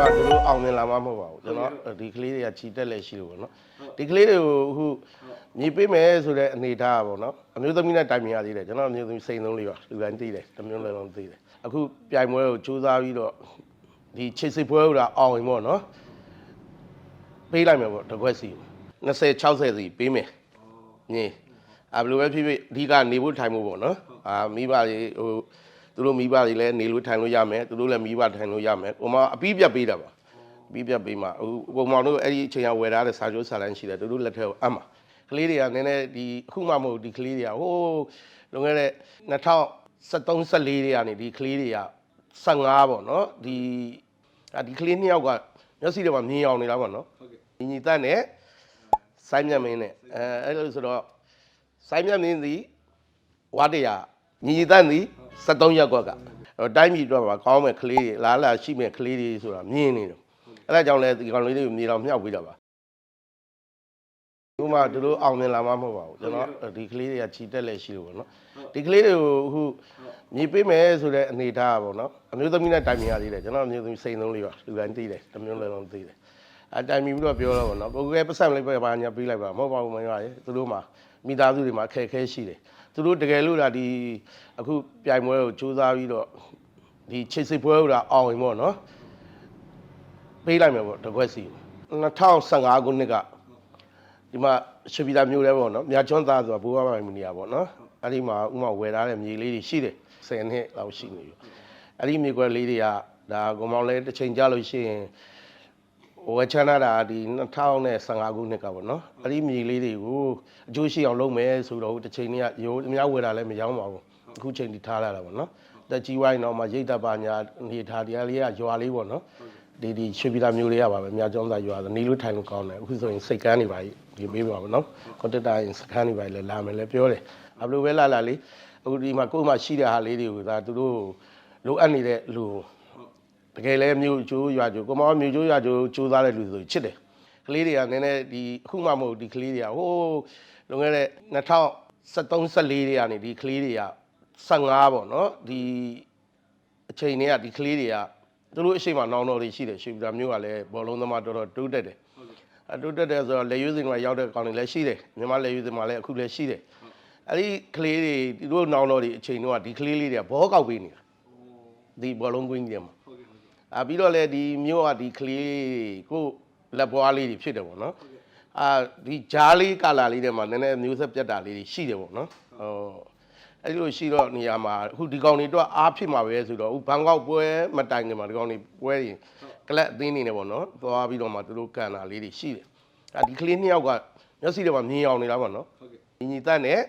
ကသူတို့အောင်မြင်လာမှမဟုတ်ပါဘူးကျွန်တော်ဒီကလေးတွေကခြိတက်လက်ရှိလို့ပေါ့နော်ဒီကလေးတွေကိုအခုညီပေးမယ်ဆိုတဲ့အနေထားပါပေါ့နော်အမျိုးသမီးနဲ့တိုင်ပင်ရသေးတယ်ကျွန်တော်အမျိုးသမီးစိန်သုံးလေးပါလူတိုင်းသိတယ်တစ်မျိုးလည်းလုံးသိတယ်အခုပြိုင်ပွဲကိုစူးစမ်းပြီးတော့ဒီခြေစစ်ပွဲကိုတော့အောင်ရင်ပေါ့နော်ပေးလိုက်မယ်ပေါ့တစ်ခွက်စီ20 60စီပေးမယ်ညီအဘယ်လိုပဲဖြစ်ဖြစ်အဓိကနေဖို့ထိုင်ဖို့ပေါ့နော်အာမိဘတွေဟို သူတို့မိဘတွေလည်းနေလို့ထိုင်လို့ရမယ်သူတို့လည်းမိဘထိုင်လို့ရမယ်ဟိုမှာအပြီးပြတ်ပေးတာပါပြီးပြတ်ပေးမှာအခုပုံမောင်တို့အဲ့ဒီအချိန်ကဝယ်ထားတဲ့စာချုပ်စာတမ်းရှိတယ်သူတို့လက်ထက်ကိုအပ်မှာကလေးတွေကနည်းနည်းဒီအခုမှမဟုတ်ဒီကလေးတွေကဟိုးလွန်ခဲ့တဲ့2013 14တွေကနေဒီကလေးတွေက15ပေါ့နော်ဒီအာဒီကလေးနှစ်ယောက်ကမျက်စိတွေမှာမြင်အောင်နေတာပေါ့နော်ဟုတ်ကဲ့ညီညီတက်နဲ့စိုင်းမြတ်မင်းနဲ့အဲအဲ့လိုဆိုတော့စိုင်းမြတ်မင်းသည်ဝါတရာညီညီတက်သည် 73ရက်ကွက်ကဟိုတိုင်းပြည်အတွက်ပါကောင်းမဲ့ကလေးတွေလားလားရှိမဲ့ကလေးတွေဆိုတာမြင်နေတယ်အဲ့ဒါကြောင့်လဲဒီကောင်လေးတွေကိုမြေတော်မြောက်ပြီးတော့ပါဒီမှာသူတို့အောင်မြင်လာမှမဟုတ်ပါဘူးကျွန်တော်ဒီကလေးတွေကခြိတက်လက်ရှိလို့ပေါ့နော်ဒီကလေးတွေကိုအခုမြေပေးမယ်ဆိုတဲ့အနေထားပါပေါ့နော်အမျိုးသမီးနဲ့တိုင်ပင်ရသေးတယ်ကျွန်တော်အမျိုးသမီးစိန်သုံးလေးပါလူတိုင်းသိတယ်တစ်မျိုးလည်းလုံးသိတယ်အတိုင်မီပြီးတော့ပြောတော့ဗောနော်ကိုကဲပတ်စံလေးပဲပါညာပြီးလိုက်ပါမဟုတ်ပါဘူးမင်းပါရေသူတို့မှာမိသားစုတွေမှာအခက်အခဲရှိတယ် သူတို့တကယ်လို့လားဒီအခုပြိုင်ပွဲကိုစူးစမ်းပြီးတော့ဒီချစ်စစ်ပွဲကိုတော့အောင်ရင်ဗောနော်ပေးလိုက်မယ်ဗောတစ်ခွက်စီ2015ခုနှစ်ကဒီမှာရှပီတာမျိုးလဲဗောနော်မြာချွန်းသားဆိုတာဘိုးဘွားပိုင်မနေရဗောနော်အဲ့ဒီမှာဥမာဝယ်ထားတဲ့မြေလေးတွေရှိတယ်10နှစ်လောက်ရှိနေပြီအဲ့ဒီမြေကွက်လေးတွေကဒါကွန်မောင်လဲတစ်ချိန်ကြာလို့ရှိရင် ဝယ်ချမ်းလာတာဒီ2015ခုနှစ်ကပေါ့နော်အဲ့ဒီမြေလေးတွေကိုအကျိုးရှိအောင်လုပ်မယ်ဆိုတော့တစ်ချိန်นี้ရိုးအများဝယ်တာလည်းမရောပါဘူးအခုချိန်ဒီထားလာတာပေါ့နော်တက်ကြီးဝိုင်းတော့မှရိတ်တပါညာနေထားတရားလေးကရွာလေးပေါ့နော်ဒီဒီရွှေပြည်သာမျိုးလေးရပါပဲအများကျောင်းသားရွာနေလို့ထိုင်လို့ကောင်းတယ်အခုဆိုရင်စိတ်ကန်းနေပါပြီဒီပေးပါပေါ့နော်ကွန်တက်တာရင်စခန်းနေပါလေလာမယ်လည်းပြောတယ်အဘလိုပဲလာလာလေးအခုဒီမှာကိုယ်မှရှိတဲ့ဟာလေးတွေကိုဒါသူတို့လိုအပ်နေတဲ့လူတ ကယ်လဲမြို့ကျိုးရွာကျိုးကိုမောင်မြို့ကျိုးရွာကျိုးကျိုးသားတဲ့လူဆိုချစ်တယ်ကလေးတွေကနည်းနည်းဒီအခုမှမဟုတ်ဒီကလေးတွေကဟိုးလွန်ခဲ့တဲ့2013 14တွေကနေဒီကလေးတွေက15ပေါ့နော်ဒီအချိန်တွေကဒီကလေးတွေကသူတို့အရှိမနောင်တော်တွေရှိတယ်ရွှေပြည်သာမြို့ကလည်းဘောလုံးသမားတော်တော်တိုးတက်တယ်အတိုးတက်တယ်ဆိုတော့လက်ရွေးစင်မှာရောက်တဲ့ကောင်တွေလည်းရှိတယ်မြန်မာလက်ရွေးစင်မှာလည်းအခုလည်းရှိတယ်အဲ့ဒီကလေးတွေသူတို့နောင်တော်တွေအချိန်တော့ဒီကလေးလေးတွေကဘောကောက်ပေးနေတာဒီဘောလုံးကွင်းကြီးတွေမှာဟုတ်ကဲ့ဟုတ်ကဲ့ အာပြီးတော့လေဒီမြို့ကဒီကလေးကိုလက်ပွားလေးတွေဖြစ်တယ်ပေါ့နော်အာဒီဂျားလေးကာလာလေးတွေမှာနည်းနည်းမျိုးဆက်ပြတ်တာလေးတွေရှိတယ်ပေါ့နော်ဟိုအဲ့ဒီလိုရှိတော့နေရာမှာအခုဒီကောင်တွေတော့အားဖြစ်မှာပဲဆိုတော့အခုဘန်ကောက်ပွဲမတိုင်ခင်မှာဒီကောင်တွေပွဲရင်ကလပ်အသင်းနေနေပေါ့နော်သွားပြီးတော့မှသူတို့ကန်တာလေးတွေရှိတယ်အာဒီကလေးနှစ်ယောက်ကမျက်စိတွေမှာမြင်အောင်နေတာပေါ့နော်ဟုတ်ကဲ့ညီညီတက်နဲ့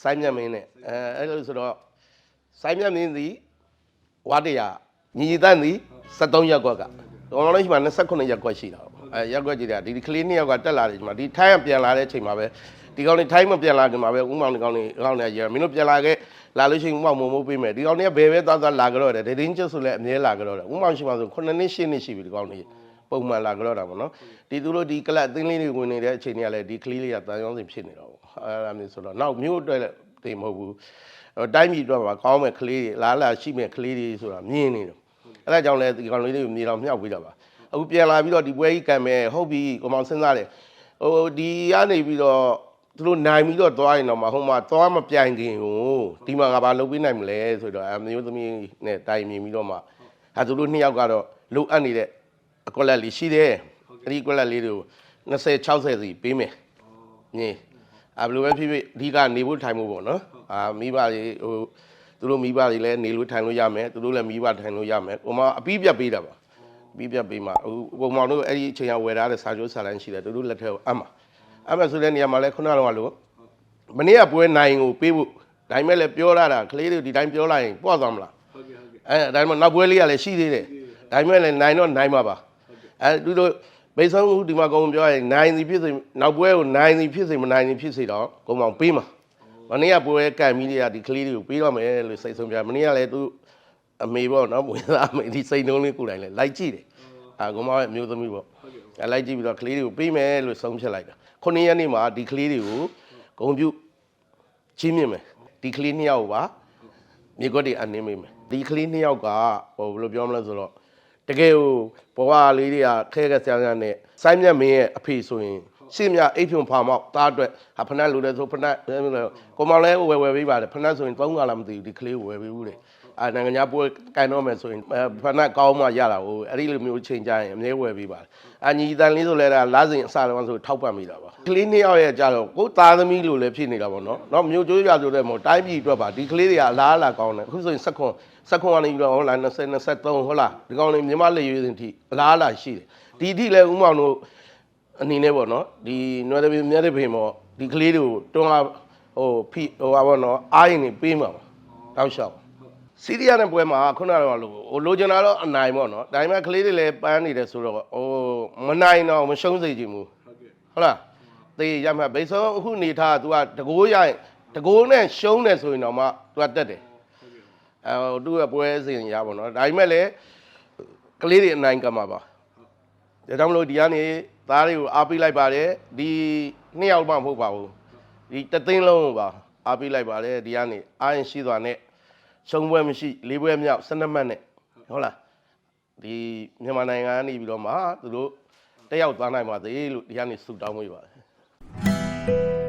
ဆိုင်းမြတ်မင်းနဲ့အဲအဲ့လိုဆိုတော့ဆိုင်းမြတ်မင်းသည်ဝါတရာ ညီညီတက်သည်73ရက်ကွက်ကတော်တော်လေးရှိမှ29ရက်ကွက်ရှိတာပေါ့အဲရက်ကွက်ကြီးတာဒီကလေးနှစ်ယောက်ကတက်လာတယ်ဒီမှာဒီထိုင်းကပြန်လာတဲ့အချိန်မှာပဲဒီကောင်လေးထိုင်းမပြန်လာခင်မှာပဲဥမောင်ဒီကောင်လေးကောင်လေးရမင်းတို့ပြန်လာခဲ့လာလို့ရှိရင်ဥမောင်မုံမိုးပေးမယ်ဒီကောင်လေးကဘယ်ပဲသွားသွားလာကြတော့တယ်ဒင်းချင်းဆိုလည်းအမြဲလာကြတော့တယ်ဥမောင်ရှိမှဆို9နှစ်10နှစ်ရှိပြီဒီကောင်လေးပုံမှန်လာကြတော့တာပေါ့နော်ဒီသူတို့ဒီကလပ်အသင်းလေးတွေဝင်နေတဲ့အချိန်တွေကလည်းဒီကလေးလေးကတန်ရုံးစင်ဖြစ်နေတော့ပေါ့အဲဒါမျိုးဆိုတော့နောက်မျိုးအတွက်လည်းသိမဟုတ်ဘူးအဲတိုင်းပြည်အတွက်ပါကောင်းမဲ့ကလေးတွေလားလားရှိမဲ့ကလေးတွေဆိုတာမြင်နေတယ် အဲဒါကြောင့်လည်းဒီကောင်လေးတွေကိုမြေတော်မြောက်ပြီးတော့ပါအခုပြန်လာပြီးတော့ဒီပွဲကြီးကံမဲ့ဟုတ်ပြီကိုမောင်စဉ်းစားတယ်ဟိုဒီကနေပြီးတော့သူတို့နိုင်ပြီးတော့သွားရင်တော့မဟိုမှာသွားမပြိုင်ခင်ကိုဒီမှာငါဘာလုပ်ပေးနိုင်မလဲဆိုတော့အမျိုးသမီးနဲ့တိုင်မြင်ပြီးတော့မှအဲသူတို့နှစ်ယောက်ကတော့လိုအပ်နေတဲ့အကွက်လက်လေးရှိတယ်အဲ့ဒီကွက်လက်လေးတွေကို20 60စီပေးမယ်ညင်အဲဘယ်လိုပဲဖြစ်ဖြစ်အဓိကနေဖို့ထိုင်ဖို့ပေါ့နော်အာမိဘတွေဟို သူတို့မိဘတွေလည်းနေလို့ထိုင်လို့ရမယ်သူတို့လည်းမိဘထိုင်လို့ရမယ်ဟိုမှာအပြီးပြတ်ပေးတာပါအပြီးပြတ်ပေးမှာဟိုပုံမောင်တို့အဲ့ဒီအချိန်ကဝယ်ထားတဲ့စာချုပ်စာတမ်းရှိတယ်သူတို့လက်ထက်ကိုအပ်မှာအပ်မှာဆိုတဲ့နေရာမှာလည်းခုနကတော့လို့မနေ့ကပွဲနိုင်ကိုပေးဖို့ဒါပေမဲ့လည်းပြောရတာကလေးတွေဒီတိုင်းပြောလိုက်ရင်ပေါ့သွားမလားဟုတ်ကဲ့ဟုတ်ကဲ့အဲဒါမှမဟုတ်နောက်ပွဲလေးကလည်းရှိသေးတယ်ဒါပေမဲ့လည်းနိုင်တော့နိုင်မှာပါအဲသူတို့ဘေးဆုံးဦးဒီမှာကုံပြောရင်နိုင်စီဖြစ်စေနောက်ပွဲကိုနိုင်စီဖြစ်စေမနိုင်စီဖြစ်စေတော့ကုံမောင်ပေးမှာ မနေ့ကပွဲကန်မီလေးကဒီကလေးတွေကိုပေးတော့မယ်လို့စိတ်ဆုံးပြမနေ့ကလည်းသူအမေပေါ့နော်ဝင်သားအမေဒီစိတ်နှုံးလေးကိုယ်တိုင်လည်းလိုက်ကြည့်တယ်အာကုံမောင်ရဲ့အမျိုးသမီးပေါ့အဲလိုက်ကြည့်ပြီးတော့ကလေးတွေကိုပေးမယ်လို့ဆုံးဖြတ်လိုက်တာခုနှစ်ရက်နေ့မှာဒီကလေးတွေကိုဂုံပြုချင်းမြင့်မယ်ဒီကလေးနှစ်ယောက်ပါမြေကွက်တွေအနှင်းမိမယ်ဒီကလေးနှစ်ယောက်ကဟိုဘယ်လိုပြောမလဲဆိုတော့တကယ်ကိုဘဝလေးတွေကခဲခဲဆန်းဆန်းနဲ့စိုင်းမြတ်မင်းရဲ့အဖေဆိုရင် ရှင်းမြအိတ်ဖြုံဖာမောက်သားအတွက်ဟာဖနက်လိုတယ်ဆိုဖနက်ကိုမောင်လဲဝယ်ဝယ်ပေးပါတယ်ဖနက်ဆိုရင်၃ကလာမသိဘူးဒီကလေးကိုဝယ်ပေးဘူးလေအာနိုင်ငံခြားပွဲကန်တော့မယ်ဆိုရင်ဖနက်ကောင်းမှရတာဟိုအဲ့ဒီလိုမျိုးချိန်ကြရင်အမြဲဝယ်ပေးပါတယ်အညီတန်လေးဆိုလဲလာစဉ်အစတော့ဆိုထောက်ပံ့မိတာပါကလေးနှစ်ယောက်ရဲ့ကြတော့ကိုသားသမီးလိုလည်းဖြစ်နေတာပေါ့နော်တော့မျိုးကျိုးရဆိုတဲ့မို့တိုင်းပြည်အတွက်ပါဒီကလေးတွေကအလားအလာကောင်းတယ်အခုဆိုရင်ဆက်ခွန်ဆက်ခွန်ကနေပြီးတော့ဟုတ်လား20 23ဟုတ်လားဒီကောင်လေးမြမလက်ရွေးစဉ်ထိအလားအလာရှိတယ်ဒီအထိလဲဦးမောင်တို့ အနေနဲ့ပေါ့နော်ဒီနွယ်တဲ့မြတ်တဲ့ဖေမောဒီကလေးတွေကိုတွန်းလာဟိုဖိဟိုပါပေါ့နော်အားရင်နေပေးမှာပါတောက်လျှောက်စီးရီးယားနဲ့ပွဲမှာခုနကတော့လို့ဟိုလိုချင်တာတော့အနိုင်ပေါ့နော်ဒါပေမဲ့ကလေးတွေလည်းပန်းနေတယ်ဆိုတော့ဟိုမနိုင်တော့မရှုံးစေချင်ဘူးဟုတ်ကဲ့ဟုတ်လားသေရမှတ်ဘိတ်ဆုံးအခုနေထား तू ကတကိုးရရင်တကိုးနဲ့ရှုံးတယ်ဆိုရင်တော့မှ तू ကတက်တယ်ဟုတ်ကဲ့အဲဟိုသူ့ရဲ့ပွဲစဉ်ရပါတော့ဒါပေမဲ့လည်းကလေးတွေအနိုင်ကမှာပါဒါကြောင့်မလို့ဒီကနေ သားတွေကိုအားပေးလိုက်ပါတယ်ဒီနှစ်ယောက်မှမဟုတ်ပါဘူးဒီတသိန်းလုံးကိုပါအားပေးလိုက်ပါတယ်ဒီကနေအားရင်ရှိစွာနဲ့ရှုံးပွဲမရှိလေးပွဲမြောက်12မှတ်နဲ့ဟုတ်လားဒီမြန်မာနိုင်ငံကနေပြီးတော့မှသူတို့တက်ရောက်သွားနိုင်ပါသေးလို့ဒီကနေဆုတောင်းပေးပါတယ်